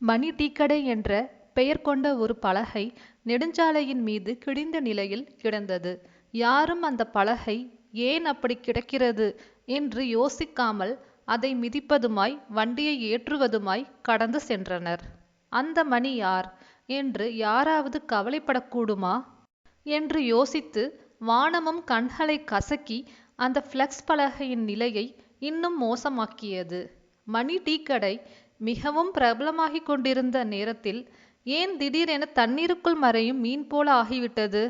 மணி டீக்கடை என்ற பெயர் கொண்ட ஒரு பலகை நெடுஞ்சாலையின் மீது கிழிந்த நிலையில் கிடந்தது. யாரும் அந்த பலகை ஏன் அப்படி கிடக்கிறது என்று யோசிக்காமல் அதை மிதிப்பதுமாய் வண்டியை ஏற்றுவதுமாய் கடந்து சென்றனர். அந்த மணி யார் என்று யாராவது கவலைப்படக்கூடுமா என்று யோசித்து வானமும் கண்களை கசக்கி அந்த ஃப்ளக்ஸ் பலகையின் நிலையை இன்னும் மோசமாக்கியது. மணி டீக்கடை மிகவும் பிரபலமாகிக் கொண்டிருந்த நேரத்தில் ஏன் திடீரென தண்ணீருக்குள் மறையும் மீன் போல ஆகிவிட்டது?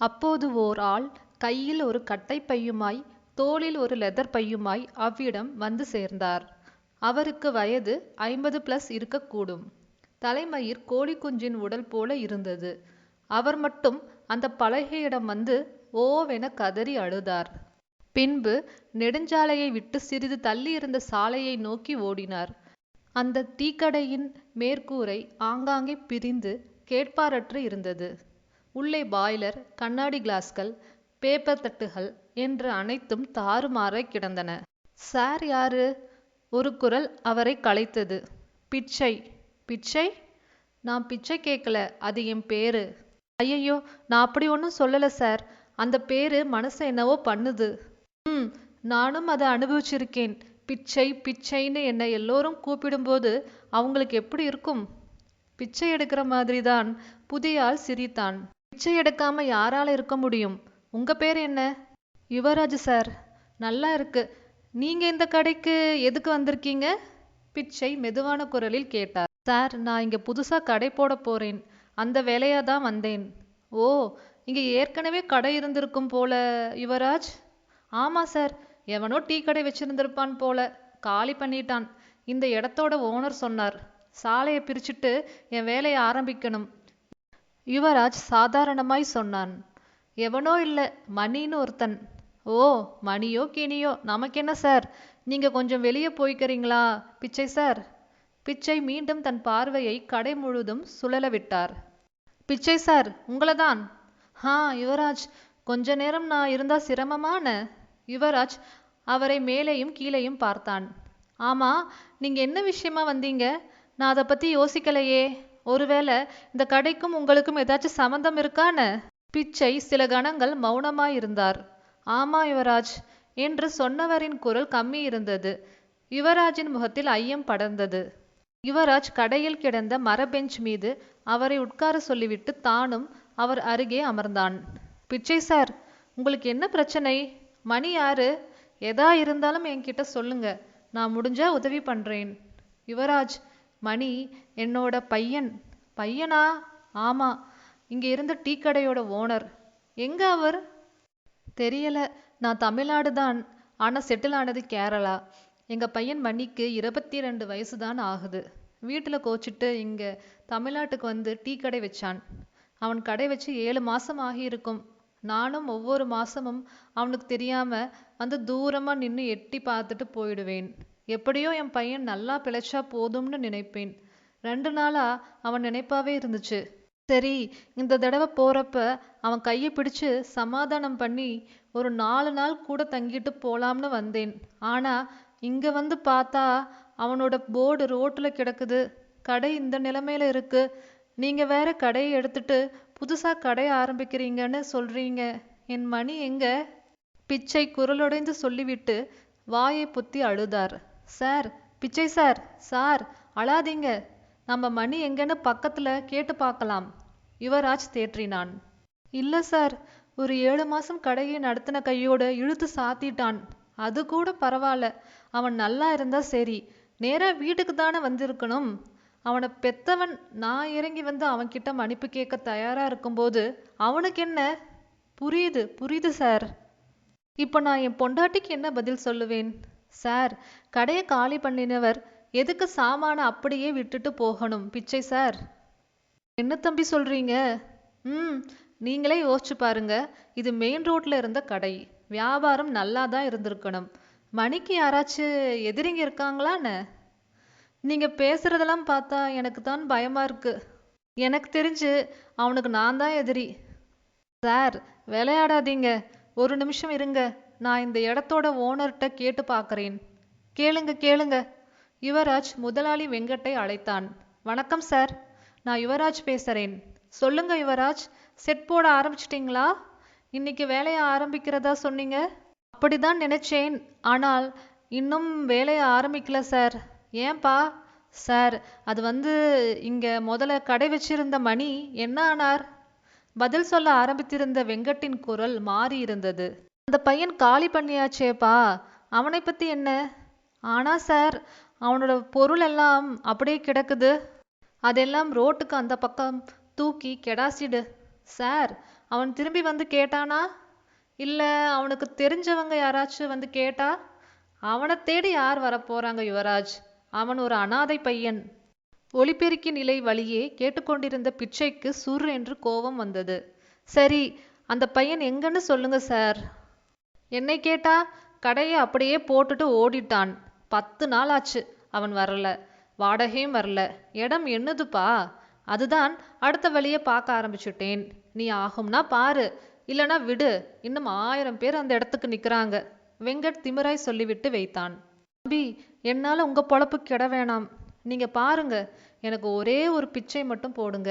அப்போது ஓர் ஆள் கையில் ஒரு கட்டை பையுமாய் தோளில் ஒரு லெதர் பையுமாய் அவ்விடம் வந்து சேர்ந்தார். அவருக்கு வயது ஐம்பது பிளஸ் இருக்கக்கூடும். தலைமயிர் கோழி குஞ்சின் உடல் போல இருந்தது. அவர் மட்டும் அந்த பலகையிடம் வந்து ஓவென கதறி அழுதார். பின்பு நெடுஞ்சாலையை விட்டு சிறிது தள்ளி இருந்த சாலையை நோக்கி ஓடினார். அந்த டீக்கடையின் மேற்கூரை ஆங்காங்கே பிரிந்து கேட்பாரற்று இருந்தது. உள்ளே பாய்லர் கண்ணாடி கிளாஸ்கள் பேப்பர் தட்டுகள் என்று அனைத்தும் தாறுமாறாய் கிடந்தன. சார் யாரு? ஒரு குரல் அவரை கலைத்தது. பிச்சை பிச்சை? நான் பிச்சை கேட்கல அது என் பேரு. ஐயையோ நான் அப்படி ஒன்றும் சொல்லல சார். அந்த பேரு மனசை என்னவோ பண்ணுது. ம் நானும் அதை அனுபவிச்சிருக்கேன். பிச்சை பிச்சைன்னு என்னை எல்லோரும் கூப்பிடும்போது அவங்களுக்கு எப்படி இருக்கும்? பிச்சை எடுக்கிற மாதிரி தான் புதிய ஆள் சிரித்தான். பிச்சை எடுக்காம யாரால இருக்க முடியும்? உங்க பேர் என்ன? யுவராஜ் சார். நல்லா இருக்கு. நீங்க இந்த கடைக்கு எதுக்கு வந்திருக்கீங்க? பிச்சை மெதுவான குரலில் கேட்டார். சார் நான் இங்க புதுசா கடை போட போறேன். அந்த வேலையா தான் வந்தேன். ஓ இங்க ஏற்கனவே கடை இருந்திருக்கும் போல யுவராஜ். ஆமா சார். எவனோ டீ கடை வச்சிருந்திருப்பான் போல. காலி பண்ணிட்டான். இந்த இடத்தோட ஓனர் சொன்னார் சாலையை பிரிச்சுட்டு என் வேலையை ஆரம்பிக்கணும். யுவராஜ் சாதாரணமாய் சொன்னான் எவனோ இல்லை மணின்னு ஒருத்தன். ஓ மணியோ கிணியோ நமக்கென்ன சார்? நீங்க கொஞ்சம் வெளியே போய்க்கிறீங்களா? பிச்சை சார். பிச்சை மீண்டும் தன் பார்வையை கடை முழுதும் சுழல விட்டார். பிச்சை சார் உங்களதான்? ஹா யுவராஜ் கொஞ்ச நேரம் நான் இருந்தா சிரமமான யுவராஜ் அவரை மேலேயும் கீழேயும் பார்த்தான். ஆமா நீங்க என்ன விஷயமா வந்தீங்க? நான் அதை பத்தி யோசிக்கலையே. ஒருவேளை இந்த கடைக்கும் உங்களுக்கும் ஏதாச்சும் சம்மந்தம் இருக்கான பிச்சை சில கணங்கள் மௌனமாயிருந்தார். ஆமா யுவராஜ் என்று சொன்னவரின் குரல் கம்மி இருந்தது. யுவராஜின் முகத்தில் ஐயம் படர்ந்தது. யுவராஜ் கடையில் கிடந்த மர பெஞ்ச் மீது அவரை உட்கார சொல்லிவிட்டு தானும் அவர் அருகே அமர்ந்தான். பிச்சை சார் உங்களுக்கு என்ன பிரச்சனை? மணி யாரு எதா இருந்தாலும் என்கிட்ட சொல்லுங்க நான் முடிஞ்சா உதவி பண்றேன். யுவராஜ் மணி என்னோட பையன். பையனா? ஆமா இங்க இருந்த டீ கடையோட ஓனர். எங்க அவர்? தெரியல நான் தமிழ்நாடு தான். ஆனா செட்டில் ஆனது கேரளா. எங்க பையன் மணிக்கு இருபத்தி ரெண்டு வயசு தான் ஆகுது. வீட்டுல கோச்சிட்டு இங்க தமிழ்நாட்டுக்கு வந்து டீ கடை வச்சான். அவன் கடை வச்சு ஏழு மாசம் ஆகியிருக்கும். நானும் ஒவ்வொரு மாசமும் அவனுக்கு தெரியாம வந்து தூரமா நின்னு எட்டி பார்த்துட்டு போயிடுவேன். எப்படியோ என் பையன் நல்லா பிழைச்சா போதும்னு நினைப்பேன். ரெண்டு நாளா அவன் நினைப்பாவே இருந்துச்சு. சரி இந்த தடவை போறப்ப அவன் கையை பிடிச்சு சமாதானம் பண்ணி ஒரு நாலு நாள் கூட தங்கிட்டு போலாம்னு வந்தேன். ஆனா இங்க வந்து பார்த்தா அவனோட போர்டு ரோட்டுல கிடக்குது. கடை இந்த நிலைமையில இருக்கு. நீங்க வேற கடையை எடுத்துட்டு புதுசாக கடை ஆரம்பிக்கிறீங்கன்னு சொல்றீங்க. என் மணி எங்க? பிச்சை குரலுடைந்து சொல்லிவிட்டு வாயை புத்தி அழுதார். சார் பிச்சை சார் சார் அழாதீங்க. நம்ம மணி எங்கன்னு பக்கத்துல கேட்டு பார்க்கலாம் யுவராஜ் தேற்றினான். இல்ல சார் ஒரு ஏழு மாசம் கடையை நடத்தின கையோட இழுத்து சாத்திட்டான். அது கூட பரவாயில்ல அவன் நல்லா இருந்தா சரி. நேரா வீட்டுக்கு தானே வந்திருக்கணும். அவனை பெத்தவன் நான் இறங்கி வந்து அவன்கிட்ட மன்னிப்பு கேட்க தயாரா இருக்கும்போது அவனுக்கு என்ன? புரியுது புரியுது சார் இப்போ நான் என் பொண்டாட்டிக்கு என்ன பதில் சொல்லுவேன்? சார் கடையை காலி பண்ணினவர் எதுக்கு சாமான அப்படியே விட்டுட்டு போகணும் பிச்சை சார் என்ன தம்பி சொல்றீங்க? ம் நீங்களே யோசிச்சு பாருங்க. இது மெயின் ரோட்ல இருந்த கடை. வியாபாரம் நல்லா தான் இருந்திருக்கணும். மணிக்கு யாராச்சும் எதிரிங்க இருக்காங்களான்னு? நீங்க பேசுறதெல்லாம் பார்த்தா எனக்கு தான் பயமா இருக்கு. எனக்கு தெரிஞ்சு அவனுக்கு நான் தான் எதிரி. சார் விளையாடாதீங்க. ஒரு நிமிஷம் இருங்க. நான் இந்த இடத்தோட ஓனர்கிட்ட கேட்டு பார்க்கறேன். கேளுங்க கேளுங்க. யுவராஜ் முதலாளி வெங்கட்டை அழைத்தான். வணக்கம் சார். நான் யுவராஜ் பேசுகிறேன் சொல்லுங்க யுவராஜ். செட் போட ஆரம்பிச்சிட்டிங்களா? இன்னைக்கு வேலையை ஆரம்பிக்கிறதா சொன்னீங்க? அப்படிதான் நினைச்சேன். ஆனால் இன்னும் வேலையை ஆரம்பிக்கல சார். ஏன்பா? சார் அது வந்து இங்க முதல்ல கடை வச்சிருந்த மணி என்ன ஆனார்? பதில் சொல்ல ஆரம்பித்திருந்த வெங்கட்டின் குரல் மாறி இருந்தது. அந்த பையன் காலி பண்ணியாச்சேப்பா அவனை பத்தி என்ன? ஆனா சார் அவனோட பொருள் எல்லாம் அப்படியே கிடக்குது. அதெல்லாம் ரோட்டுக்கு அந்த பக்கம் தூக்கி கெடாசிடு. சார் அவன் திரும்பி வந்து கேட்டானா? இல்ல அவனுக்கு தெரிஞ்சவங்க யாராச்சும் வந்து கேட்டா? அவனை தேடி யார் வரப்போறாங்க யுவராஜ்? அவன் ஒரு அனாதை பையன். ஒளிபெருக்கி நிலை வழியே கேட்டுக்கொண்டிருந்த பிச்சைக்கு சுர் என்று கோபம் வந்தது. சரி அந்த பையன் எங்கன்னு சொல்லுங்க சார். என்னை கேட்டா கடையை அப்படியே போட்டுட்டு ஓடிட்டான். பத்து நாள் ஆச்சு அவன் வரல. வாடகையும் வரல. இடம் என்னதுப்பா? அதுதான் அடுத்த வழியை பார்க்க ஆரம்பிச்சுட்டேன். நீ ஆகும்னா பாரு. இல்லனா விடு. இன்னும் ஆயிரம் பேர் அந்த இடத்துக்கு நிக்கிறாங்க. வெங்கட் திமிராய் சொல்லிவிட்டு வைத்தான். தம்பி என்னால உங்க பொழப்பு கெட வேணாம். நீங்க பாருங்க எனக்கு ஒரே ஒரு பிச்சை மட்டும் போடுங்க.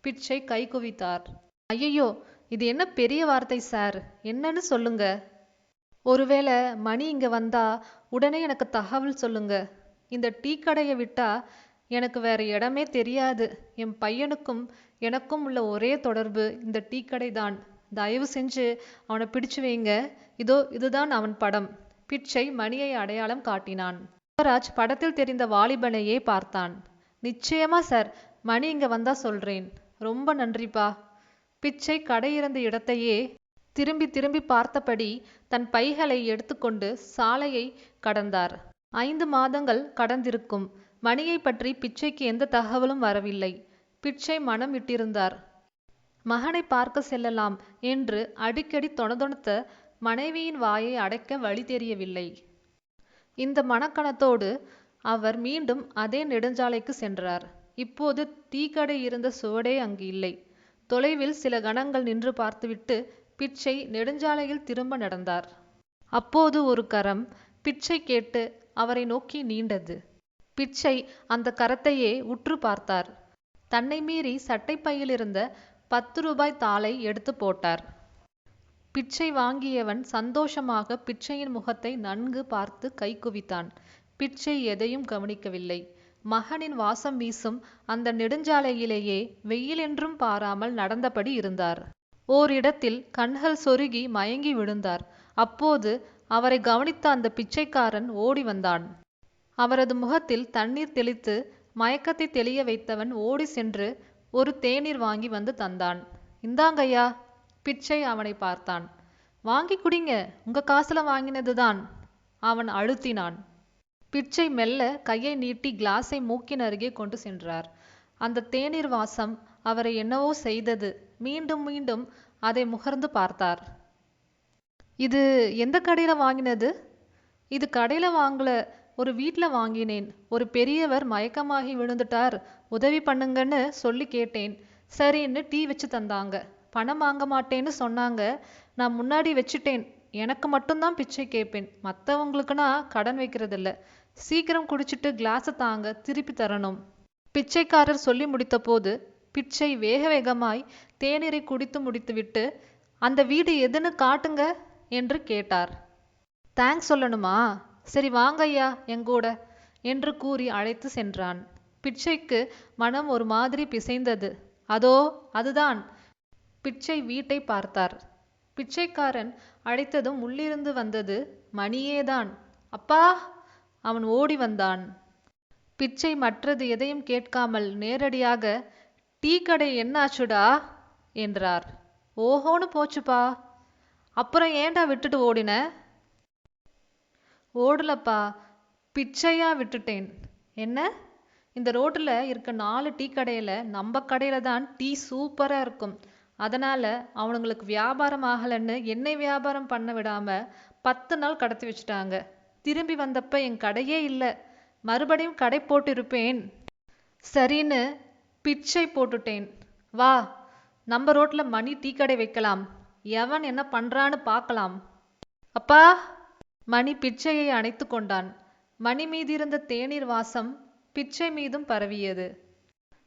பிச்சை கை குவித்தார். ஐயையோ இது என்ன பெரிய வார்த்தை சார்? என்னன்னு சொல்லுங்க. ஒருவேளை மணி இங்க வந்தா உடனே எனக்கு தகவல் சொல்லுங்க. இந்த டீ கடையை விட்டா எனக்கு வேற இடமே தெரியாது. என் பையனுக்கும் எனக்கும் உள்ள ஒரே தொடர்பு இந்த டீ கடை தான் தயவு செஞ்சு அவனை பிடிச்சு வைங்க. இதோ இதுதான் அவன் படம். பிச்சை மணியை அடையாளம் காட்டினான். யுவராஜ் படத்தில் தெரிந்த வாலிபனையே பார்த்தான். நிச்சயமா சார் மணி இங்க வந்தா சொல்றேன். ரொம்ப நன்றிப்பா. பிச்சை கடை இருந்த இடத்தையே திரும்பி திரும்பி பார்த்தபடி தன் பைகளை எடுத்துக்கொண்டு சாலையை கடந்தார். ஐந்து மாதங்கள் கடந்திருக்கும். மணியை பற்றி பிச்சைக்கு எந்த தகவலும் வரவில்லை. பிச்சை மனம் விட்டிருந்தார் மகனை பார்க்க செல்லலாம் என்று அடிக்கடி தொணதொணத்த மனைவியின் வாயை அடைக்க வழி தெரியவில்லை. இந்த மனக்கணத்தோடு அவர் மீண்டும் அதே நெடுஞ்சாலைக்கு சென்றார். இப்போது டீக்கடை இருந்த சுவடே அங்கு இல்லை. தொலைவில் சில கணங்கள் நின்று பார்த்துவிட்டு பிச்சை நெடுஞ்சாலையில் திரும்ப நடந்தார். அப்போது ஒரு கரம் பிச்சை கேட்டு அவரை நோக்கி நீண்டது. பிச்சை அந்த கரத்தையே உற்று பார்த்தார். தன்னை மீறி சட்டைப்பையிலிருந்த பத்து ரூபாய் தாளை எடுத்து போட்டார். பிச்சை வாங்கியவன் சந்தோஷமாக பிச்சையின் முகத்தை நன்கு பார்த்து கை குவித்தான். பிச்சை எதையும் கவனிக்கவில்லை. மகனின் வாசம் வீசும் அந்த நெடுஞ்சாலையிலேயே வெயிலென்றும் பாராமல் நடந்தபடி இருந்தார். ஓரிடத்தில் கண்கள் சொருகி மயங்கி விழுந்தார். அப்போது அவரை கவனித்த அந்த பிச்சைக்காரன் ஓடி வந்தான். அவரது முகத்தில் தண்ணீர் தெளித்து மயக்கத்தை தெளிய வைத்தவன் ஓடி சென்று ஒரு தேநீர் வாங்கி வந்து தந்தான். இந்தாங்கய்யா பிச்சை அவனை பார்த்தான். வாங்கி குடிங்க உங்க காசுல வாங்கினதுதான் அவன் அழுத்தினான். பிச்சை மெல்ல கையை நீட்டி கிளாஸை மூக்கின் அருகே கொண்டு சென்றார். அந்த தேநீர் வாசம் அவரை என்னவோ செய்தது. மீண்டும் மீண்டும் அதை முகர்ந்து பார்த்தார். இது எந்த கடையில வாங்கினது? இது கடையில வாங்கல ஒரு வீட்ல வாங்கினேன். ஒரு பெரியவர் மயக்கமாகி விழுந்துட்டார். உதவி பண்ணுங்கன்னு சொல்லி கேட்டேன். சரின்னு டீ வச்சு தந்தாங்க. பணம் வாங்க மாட்டேன்னு சொன்னாங்க. நான் முன்னாடி வச்சுட்டேன். எனக்கு மட்டும்தான் பிச்சை கேட்பேன். மற்றவங்களுக்குனா கடன் வைக்கிறதில்ல. சீக்கிரம் குடிச்சிட்டு கிளாஸை தாங்க திருப்பி தரணும். பிச்சைக்காரர் சொல்லி முடித்தபோது பிச்சை வேக வேகமாய் தேநீரை குடித்து முடித்துவிட்டு அந்த வீடு எதுன்னு காட்டுங்க என்று கேட்டார். தேங்க்ஸ் சொல்லணுமா? சரி வாங்க ஐயா எங்கூட என்று கூறி அழைத்து சென்றான். பிச்சைக்கு மனம் ஒரு மாதிரி பிசைந்தது. அதோ அதுதான். பிச்சை வீட்டை பார்த்தார். பிச்சைக்காரன் அழைத்ததும் உள்ளிருந்து வந்தது மணியேதான். அப்பா! அவன் ஓடி வந்தான். பிச்சை மற்றது எதையும் கேட்காமல் நேரடியாக டீ கடை என்னாச்சுடா? என்றார். ஓஹோன்னு போச்சுப்பா. அப்புறம் ஏன்டா விட்டுட்டு ஓடின? ஓடலப்பா. பிச்சையா விட்டுட்டேன். என்ன? இந்த ரோட்டில் இருக்க நாலு டீ கடையில் நம்ம கடையில் தான் டீ சூப்பராக இருக்கும். அதனால் அவனுங்களுக்கு வியாபாரம் ஆகலைன்னு என்னை வியாபாரம் பண்ண விடாமல் பத்து நாள் கடத்தி வச்சுட்டாங்க. திரும்பி வந்தப்ப என் கடையே இல்லை. மறுபடியும் கடை போட்டிருப்பேன். சரின்னு பிச்சை போட்டுட்டேன். வா நம்ம ரோட்ல மணி டீ கடை வைக்கலாம். எவன் என்ன பண்றான்னு பார்க்கலாம் அப்பா மணி பிச்சையை அணைத்து கொண்டான். மணி மீதிருந்த தேநீர் வாசம் பிச்சை மீதும் பரவியது.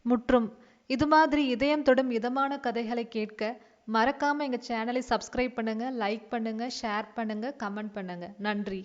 முற்றும் இது மாதிரி இதயம் தொடும் இதமான கதைகளை கேட்க மறக்காம எங்க சேனலை சப்ஸ்கிரைப் பண்ணுங்க லைக் பண்ணுங்க ஷேர் பண்ணுங்க கமெண்ட் பண்ணுங்க. நன்றி.